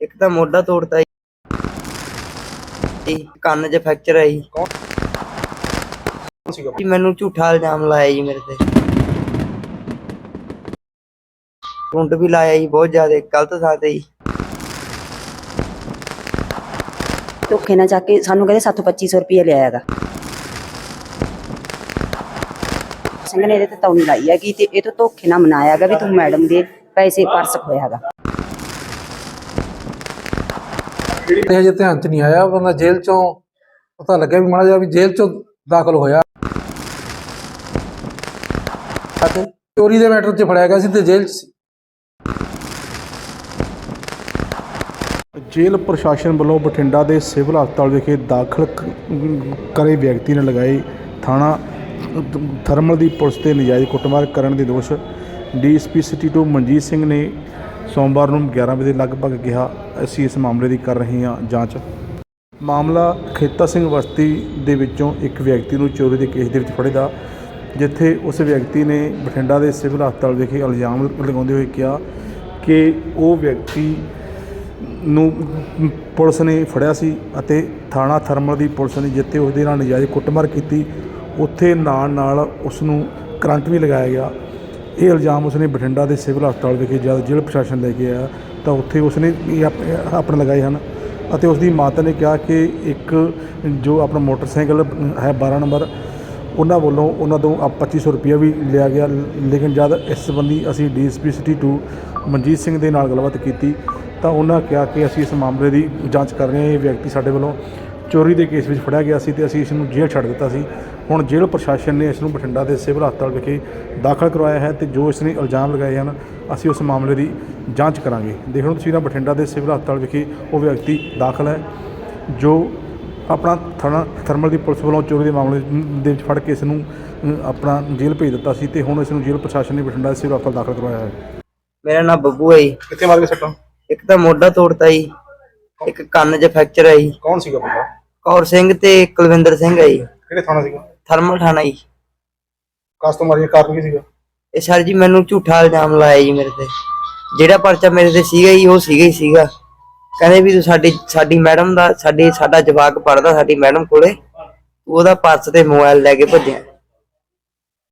ਤਾਂ ਮੋਢਾ ਤੋੜਤਾ ਜੀ ਕੰਨ 'ਚ ਫ੍ਰੈਕਚਰ ਹੈ ਜੀ ਕੌਣ ਸੀਗਾ ਜੀ ਮੈਨੂੰ ਝੂਠਾ ਇਲਜ਼ਾਮ ਲਾਇਆ ਜੀ ਮੇਰੇ ਤੇ ਕੁੰਡ ਵੀ ਲਾਇਆ ਜੀ ਬਹੁਤ ਜ਼ਿਆਦਾ ਗਲਤ ਥਾਂ ਤੇ ਜੀ ਧੋਖੇ ਨਾਲ ਚੱਕ ਕੇ ਸਾਨੂੰ ਕਹਿੰਦੇ ਸਾਥੋਂ 2500 ਰੁਪਏ ਲਿਆ ਹੈਗਾ ਸਿੰਘ ਨੇ ਇਹਦੇ ਤੇ ਤੌਣੀ ਲਾਈ ਹੈਗੀ ਤੇ ਇਹ ਤੋਂ ਧੋਖੇ ਨਾਲ ਮਨਾਇਆ ਹੈਗਾ ਵੀ ਤੂੰ ਮੈਡਮ ਦੇ ਪੈਸੇ ਪਰਸ ਖੋਇਆ ਹੈਗਾ ਇਹ ਹਜੇ ਧਿਆਨ ਚ ਨਹੀਂ ਆਇਆ, ਬੰਦਾ ਜੇਲ੍ਹ ਚੋਂ ਪਤਾ ਲੱਗਿਆ ਵੀ ਮਾੜਾ ਜਿਹਾ ਵੀ ਜੇਲ੍ਹ ਚੋਂ ਦਾਖਲ ਹੋਇਆ। ਅਤੇ ਚੋਰੀ ਦੇ ਮੈਟਰ 'ਚ ਫੜਿਆ ਗਿਆ ਸੀ ਤੇ ਜੇਲ੍ਹ 'ਚ ਸੀ। ਜੇਲ੍ਹ ਪ੍ਰਸ਼ਾਸਨ ਵੱਲੋਂ ਬਠਿੰਡਾ ਦੇ ਸਿਵਲ ਹਸਪਤਾਲ ਵਿਖੇ ਦਾਖਲ ਕਰੇ ਵਿਅਕਤੀ ਨੇ ਲਗਾਈ ਥਾਣਾ, ਥਰਮਲ ਦੀ ਪੁਲਿਸ ਤੇ ਨਜਾਇਜ਼ ਕੁੱਟਮਾਰ ਕਰਨ ਦੇ ਦੋਸ਼। ਡੀਐਸਪੀ ਸਿਟੀ 2 ਮਨਜੀਤ ਸਿੰਘ ਨੇ ਸੋਮਵਾਰ ਨੂੰ 11 ਵਜੇ ਲਗਭਗ ਕਿਹਾ, ਅਸੀਂ ਇਸ ਮਾਮਲੇ ਦੀ ਕਰ ਰਹੇ ਹਾਂ ਜਾਂਚ। ਮਾਮਲਾ ਖੇਤਾ ਸਿੰਘ ਵਸਤੀ ਦੇ ਵਿੱਚੋਂ ਇੱਕ ਵਿਅਕਤੀ ਨੂੰ ਚੋਰੀ ਦੇ ਕੇਸ ਦੇ ਵਿੱਚ ਫੜੇਦਾ ਜਿੱਥੇ ਉਸ ਵਿਅਕਤੀ ਨੇ ਬਠਿੰਡਾ ਦੇ ਸਿਵਲ ਹਸਪਤਾਲ ਵਿਖੇ ਇਲਜ਼ਾਮ ਲਗਾਉਂਦੇ ਹੋਏ ਕਿਹਾ ਕਿ ਉਹ ਵਿਅਕਤੀ ਨੂੰ ਪੁਲਿਸ ਨੇ ਫੜਿਆ ਸੀ ਅਤੇ ਥਾਣਾ ਥਰਮਲ ਦੀ ਪੁਲਿਸ ਨੇ ਜਿੱਥੇ ਉਸ ਦੇ ਨਾਲ ਨਜਾਇਜ਼ ਕੁੱਟਮਾਰ ਕੀਤੀ, ਉੱਥੇ ਨਾਲ ਨਾਲ ਉਸ ਨੂੰ ਕਰੰਟ ਵੀ ਲਗਾਇਆ ਗਿਆ। ਇਹ ਇਲਜ਼ਾਮ ਉਸਨੇ ਬਠਿੰਡਾ ਦੇ ਸਿਵਲ ਹਸਪਤਾਲ ਵਿਖੇ ਜਦ ਜੇਲ੍ਹ ਪ੍ਰਸ਼ਾਸਨ ਲੈ ਕੇ ਆਇਆ, ਤਾਂ ਉੱਥੇ ਉਸਨੇ ਆਪਣੇ ਲਗਾਏ ਹਨ ਅਤੇ ਉਸ ਦੀ ਮਾਤਾ ਨੇ ਕਿਹਾ ਕਿ ਇੱਕ ਜੋ ਆਪਣਾ ਮੋਟਰਸਾਈਕਲ ਹੈ 12 ਨੰਬਰ, ਉਹਨਾਂ ਵੱਲੋਂ ਉਹਨਾਂ ਤੋਂ ਆ 2500 ਰੁਪਇਆ ਵੀ ਲਿਆ ਗਿਆ, ਲੇਕਿਨ ਜਦ ਇਸ ਸੰਬੰਧੀ ਅਸੀਂ ਡੀਐਸਪੀ ਸਿਟੀ 2 ਮਨਜੀਤ ਸਿੰਘ ਦੇ ਨਾਲ ਗੱਲਬਾਤ ਕੀਤੀ, ਤਾਂ ਉਹਨਾਂ ਕਿਹਾ ਕਿ ਅਸੀਂ ਇਸ ਮਾਮਲੇ ਦੀ ਜਾਂਚ ਕਰ ਰਹੇ ਹਾਂ, ਇਹ ਵਿਅਕਤੀ ਸਾਡੇ ਵੱਲੋਂ ਚੋਰੀ ਦੇ ਕੇਸ ਵਿੱਚ ਫੜਿਆ ਗਿਆ ਸੀ ਤੇ ਅਸੀਂ ਇਸ ਨੂੰ ਜੇਲ੍ਹ ਛੱਡ ਦਿੱਤਾ ਸੀ। ਹੁਣ ਜੇਲ੍ਹ ਪ੍ਰਸ਼ਾਸਨ ਨੇ ਇਸ ਨੂੰ ਬਠਿੰਡਾ ਦੇ ਸਿਵਲ ਹਸਪਤਾਲ ਵਿਖੇ ਦਾਖਲ ਕਰਵਾਇਆ ਹੈ ਤੇ ਜੋ ਇਸ ਨੇ ਇਲਜ਼ਾਮ ਲਗਾਏ ਹਨ ਅਸੀਂ ਉਸ ਮਾਮਲੇ ਦੀ ਜਾਂਚ ਕਰਾਂਗੇ। ਦੇਖ ਲਓ ਤੁਸੀਂ ਨਾ ਬਠਿੰਡਾ ਦੇ ਸਿਵਲ ਹਸਪਤਾਲ ਵਿਖੇ ਉਹ ਵਿਅਕਤੀ ਦਾਖਲ ਹੈ ਜੋ ਆਪਣਾ ਥਾਣਾ ਥਰਮਲ ਦੀ ਪੁਲਿਸ ਵੱਲੋਂ ਚੋਰੀ ਦੇ ਮਾਮਲੇ ਦੇ ਵਿੱਚ ਫੜ ਕੇ ਇਸ ਨੂੰ ਆਪਣਾ ਜੇਲ੍ਹ ਭੇਜ ਦਿੱਤਾ ਸੀ ਤੇ ਹੁਣ ਇਸ ਨੂੰ ਜੇਲ੍ਹ ਪ੍ਰਸ਼ਾਸਨ ਨੇ ਬਠਿੰਡਾ ਦੇ ਸਿਵਲ ਹਸਪਤਾਲ ਦਾਖਲ ਕਰਵਾਇਆ ਹੈ। ਮੇਰਾ ਨਾਮ ਬੱਬੂ ਹੈ ਜੀ। ਕਿੱਥੇ ਮਾਰ ਕੇ ਸੱਟਾਂ? ਇੱਕ ਤਾਂ ਮੋਢਾ ਤੋੜਤਾ ਜੀ ਇੱਕ ਕੰਨ 'ਚ ਫ੍ਰੈਕਚਰ ਹੈ ਜੀ ਕੌਣ ਸੀਗਾ ਬੰਦਾ? ਕੌਰ ਸਿੰਘ ਤੇ ਕੁਲਵਿੰਦਰ ਸਿੰਘ ਹੈ ਜੀ। ਕਿਹੜੇ ਥਾਣਾ ਸੀਗਾ? ਥਰਮਲ ਥਾਣਾ ਜੀ। ਕਾਸ ਤੋਂ ਮਾਰੀਆ ਕਾਰਨ ਕੀ ਸੀਗਾ? ਇਹ ਸਰ ਜੀ ਮੈਨੂੰ ਝੂਠਾ ਇਲਜ਼ਾਮ ਲਾਇਆ ਜੀ ਮੇਰੇ ਤੇ। ਜਿਹੜਾ ਪਰਚਾ ਮੇਰੇ ਤੇ ਸੀਗਾ ਜੀ ਉਹ ਸੀਗਾ ਹੀ ਸੀਗਾ। ਕਹਿੰਦੇ ਵੀ ਤੂੰ ਸਾਡੀ ਸਾਡੀ ਮੈਡਮ ਦਾ ਸਾਡੀ ਸਾਡਾ ਜਵਾਕ ਪੜਦਾ ਸਾਡੀ ਮੈਡਮ ਕੋਲੇ ਉਹਦਾ ਪਰਸ ਤੇ ਮੋਬਾਈਲ ਲੈ ਕੇ ਭੱਜਿਆ।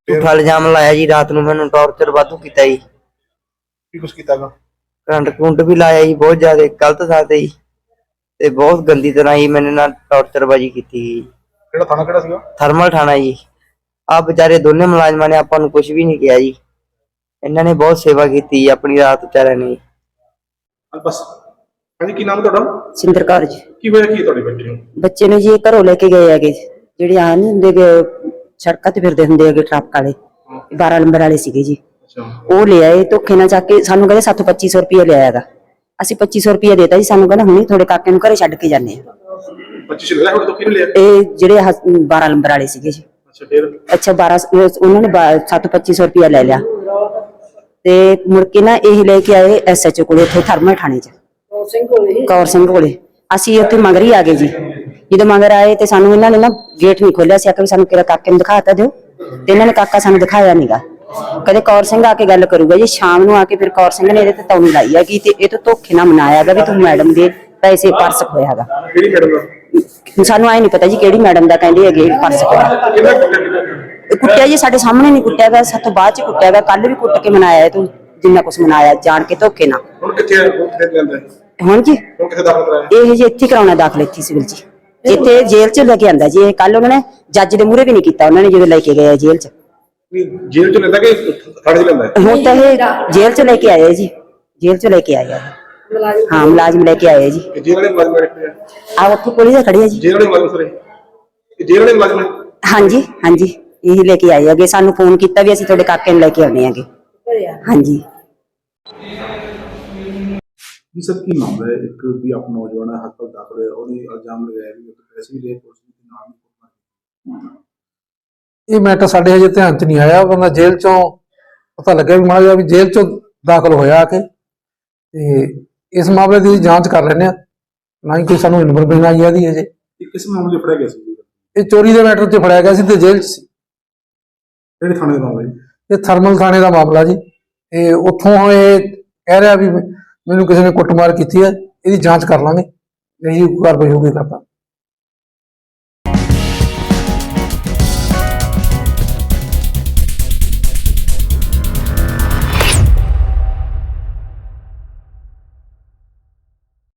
ਝੂਠਾ ਇਲਜ਼ਾਮ ਲਾਇਆ ਜੀ ਰਾਤ ਨੂੰ ਮੈਨੂੰ ਟੌਰਚਰ ਵਾਧੂ ਕੀਤਾ ਜੀ। ਕੀ ਕੁਛ ਕੀਤਾਗਾ ਕਰੰਟ ਕੁੰਡ ਵੀ ਲਾਇਆ ਜੀ ਬਹੁਤ ਜ਼ਿਆਦਾ ਗਲਤ ਥਾਂ ਤੇ ਜੀ। ਤੇ ਬਹੁਤ ਗੰਦੀ ਤਰ੍ਹਾਂ ਜੀ ਮੇਰੇ ਨਾਲ ਟੌਰਚਰ ਬਾਜੀ ਕੀਤੀ ਕਿਹੜਾ ਥਾਣਾ ਕਿਹੜਾ ਸੀਗਾ? ਥਰਮਲ ਥਾਣਾ ਜੀ। ਆ ਵਿਚਾਰੇ ਦੋਨੇ ਮੁਲਾਜ਼ਮਾਂ ਨੇ ਆਪਾਂ ਨੂੰ ਕੁਝ ਵੀ ਨਹੀਂ ਕਿਹਾ ਜੀ। ਇਹਨਾਂ ਨੇ ਬਹੁਤ ਸੇਵਾ ਕੀਤੀ ਜੀ ਆਪਣੀ ਰਾਤ ਵਿਚਾਰਿਆਂ ਨੇ। ਜੀ। ਬਸ। ਹਾਂਜੀ ਕੀ ਨਾਮ ਤੁਹਾਡਾ? ਸਿੰਦਰ ਕੌਰ ਜੀ। ਕੀ ਹੋਇਆ ਕੀ ਤੁਹਾਡੇ ਬੱਚੇ ਨੂੰ? ਬੱਚੇ ਨੂੰ ਜੀ ਇਹ ਘਰੋਂ ਲੈ ਕੇ ਗਏ ਹੈਗੇ। ਜਿਹੜੇ ਆ ਨਹੀਂ ਹੁੰਦੇ ਗੇ, ਸੜਕਾਂ ਤੇ ਫਿਰਦੇ ਹੁੰਦੇ ਹੈਗੇ ਟਰੱਕ ਵਾਲੇ। 12 ਨੰਬਰ ਵਾਲੇ ਸੀਗੇ ਜੀ। ਅੱਛਾ। ਉਹ ਲਿਆਏ ਧੋਖੇ ਨਾਲ ਚੱਕ ਕੇ ਸਾਨੂੰ ਕਹਿੰਦੇ ਸਾਥੋਂ 2500 ਰੁਪਏ ਲਿਆ ਹੈਗਾ ਅਸੀਂ 2500 ਰੁਪਏ ਦੇਤਾ ਜੀ ਸਾਨੂੰ ਕਹਿੰਦਾ ਹੁਣੇ ਤੁਹਾਡੇ ਕਾਕੇ ਨੂੰ ਘਰੇ ਛੱਡ ਕੇ ਜਾਂਦੇ ਆ। ਬੱਚੇ ਚਲੇ ਗਏ ਤੁਹਾਡੇ ਤੋਂ ਕਿਹਨੇ ਲਿਆ? ਇਹ ਜਿਹੜੇ ਹਸ- 12 ਨੰਬਰ ਵਾਲੇ ਸੀਗੇ ਜੀ। ਅੱਛਾ ਫਿਰ ਅੱਛਾ 12 ਉਹ- ਉਹਨਾਂ ਨੇ ਬਾ- ਸਾਥੋਂ 2500 ਰੁਪਏ ਲੈ ਲਿਆ। ਤੇ ਮੁੜ ਕੇ ਨਾ ਇਹ ਲੈ ਕੇ ਆਏ ਐਸਐਚਓ ਕੋਲੇ ਉੱਥੇ ਥਰਮਲ ਥਾਣੇ 'ਚ। ਕੌਰ ਸਿੰਘ ਕੋਲੇ ਅਸੀਂ ਉੱਥੇ ਮਗਰ ਹੀ ਆ ਗਏ ਜੀ। ਜਦੋਂ ਮਗਰ ਆਏ ਤੇ ਸਾਨੂੰ ਇਹਨਾਂ ਨੇ ਨਾ ਗੇਟ ਨਹੀਂ ਖੋਲਿਆ ਸੀ ਆਖਿਆ ਵੀ ਸਾਨੂੰ ਕਿਹੜਾ ਕਾਕੇ ਨੂੰ ਦਿਖਾਤਾ ਦਿਓ। ਤੇ ਇਹਨਾਂ ਨੇ ਕਾਕਾ ਸਾਨੂੰ ਦਿਖਾਇਆ ਨਹੀਂਗਾ ਕਦੇ ਕੌਰ ਸਿੰਘ ਆ ਕੇ ਗੱਲ ਕਰੂਗਾ ਜੀ। ਸ਼ਾਮ ਨੂੰ ਆ ਕੇ ਫਿਰ ਕੌਰ ਸਿੰਘ ਨੇ ਇਹਦੇ ਤੇ ਤੌਣੀ ਲਾਈ ਹੈਗੀ ਤੇ ਇਹ ਤੋਂ ਧੋਖੇ ਨਾਲ ਮਨਾਇਆ ਹੈਗਾ ਵੀ ਤੂੰ ਮੈਡਮ ਦੇ ਪੈਸੇ ਪਰਸ ਖੋਇਆ ਹੈਗਾ। ਕਿਹੜੀ ਮੈਡਮ ਦਾ? ਸਾਨੂੰ ਆਏ ਨਹੀਂ ਪਤਾ ਜੀ ਕਿਹੜੀ ਮੈਡਮ ਦਾ ਕਹਿੰਦੇ ਹੈਗੇ ਪਰਸ ਕੁੱਟਿਆ ਜੀ ਸਾਡੇ ਸਾਹਮਣੇ ਨਹੀਂ ਕੁੱਟਿਆ ਗਿਆ ਸਾਥੋਂ ਬਾਅਦ ਚ ਕੁੱਟਿਆ ਗਿਆ ਕੱਲ ਵੀ ਕੁੱਟ ਕੇ ਮਨਾਇਆ ਤੂੰ ਜਿੰਨਾ ਕੁਛ ਮਨਾਇਆ ਜਾਣ ਕੇ ਧੋਖੇ ਨਾਲ। ਹੁਣ ਕਿੱਥੇ ਕਿੱਥੇ ਲੈਂਦਾ ਹੈ? ਹੁਣ ਜੀ? ਹੁਣ ਕਿੱਥੇ ਦਾਖਲ ਕਰਾਇਆ? ਇਹ ਜੀ ਇੱਥੇ ਕਰਾਉਣਾ ਦਾਖਲ ਇੱਥੇ ਸਿਵਲ ਜੀ। ਇੱਥੇ ਜੇਲ੍ਹ ਚ ਲੈ ਕੇ ਆਂਦਾ ਜੀ ਇਹ ਕੱਲ ਉਹਨਾਂ ਨੇ ਜੱਜ ਦੇ ਮੂਹਰੇ ਵੀ ਨਹੀਂ ਕੀਤਾ ਉਹਨਾਂ ਨੇ ਜਦੋਂ ਲੈ ਕੇ ਗਏ ਆ ਜੇਲ੍ਹ ਚ। ਜੇਲ੍ਹ ਚ ਲੈਂਦਾ ਕਿ ਥਾਣੇ ਚ ਲੈਂਦਾ? ਹੈ? ਹੁਣ ਤਾਂ ਇਹ ਜੇਲ੍ਹ ਚ ਲੈ ਕੇ ਆਏ ਆ ਜੀ ਜੇਲ੍ਹ ਚ ਲੈ ਕੇ ਆਏ ਆ ਹਾਂ ਮੁਲਾਜ਼ਮ ਲੈ ਕੇ ਆਏ ਜੀ। ਜੇਲ੍ਹ ਵਾਲੇ ਮੁਲਾਜ਼ਮ ਰੱਖੇ ਆ? ਆ ਉੱਥੇ ਪੁਲਿਸ ਖੜੀ ਆ ਜੀ। ਜੇਲ੍ਹ ਵਾਲੇ ਮੁਲਾਜ਼ਮ ਸਰੇ? ਜੇਲ੍ਹ ਵਾਲੇ ਮੁਲਾਜ਼ਮ ਨੇ? ਹਾਂਜੀ ਹਾਂਜੀ। ਇਹ ਲੈ ਕੇ ਆਏ ਹੈਗੇ ਸਾਨੂੰ ਫੋਨ ਕੀਤਾ ਵੀ ਅਸੀਂ ਤੁਹਾਡੇ ਕਾਕੇ ਨੂੰ ਲੈ ਕੇ ਆਉਣੇ ਹੈਗੇ ਹਾਂਜੀ। ਜੀ ਸਰ ਕੀ ਮਾਮਲਾ ਹੈ? ਇੱਕ ਵੀ ਆਪ ਨੌਜਵਾਨ ਹੈ ਹਸਪਤਾਲ ਦਾਖਲ ਹੈ ਉਹਨੇ ਇਲਜ਼ਾਮ ਲਗਾਇਆ ਵੀ ਉਹ ਪੈਸੇ ਵੀ ਲਏ ਪੁਲਿਸ ਨੇ ਨਾਮ ਨਹੀਂ ਇਹ ਮੈਟਰ ਸਾਡੇ ਹਜੇ ਧਿਆਨ ਚ ਨਹੀਂ ਆਇਆ। ਬੰਦਾ ਜੇਲ੍ਹ ਚੋਂ ਪਤਾ ਲੱਗਿਆ ਵੀ ਮਾੜਾ ਜਿਹਾ ਵੀ ਜੇਲ੍ਹ ਚੋਂ ਦਾਖਲ ਹੋਇਆ ਆ ਕੇ। ਤੇ ਇਸ ਮਾਮਲੇ ਦੀ ਜਾਂਚ ਕਰ ਲੈਂਦੇ ਆ ਨਾ ਹੀ ਕੋਈ ਸਾਨੂੰ ਇਨਫੋਰਮੇਸ਼ਨ ਆਈ ਆ ਦੀ ਅਜੇ। ਇਹ ਕਿਸ ਮਾਮਲੇ ਫੜਿਆ ਗਿਆ ਸੀ? ਜੀ ਇਹ ਚੋਰੀ ਦੇ ਮੈਟਰ 'ਚ ਫੜਿਆ ਗਿਆ ਸੀ ਤੇ ਜੇਲ੍ਹ 'ਚ ਸੀ। ਕਿਹੜੇ ਥਾਣੇ ਦਾ ਮਾਮਲਾ ਜੀ? ਇਹ ਥਰਮਲ ਥਾਣੇ ਦਾ ਮਾਮਲਾ ਜੀ। ਇਹ ਉੱਥੋਂ ਇਹ ਕਹਿ ਰਿਹਾ ਵੀ ਮੈਨੂੰ ਕਿਸੇ ਨੇ ਕੁੱਟਮਾਰ ਕੀਤੀ ਹੈ। ਇਹਦੀ ਜਾਂਚ ਕਰ ਲਾਂਗੇ। ਇਹ ਕਾਰਵਾਈ ਹੋਊਗੀ ਕਰਦਾ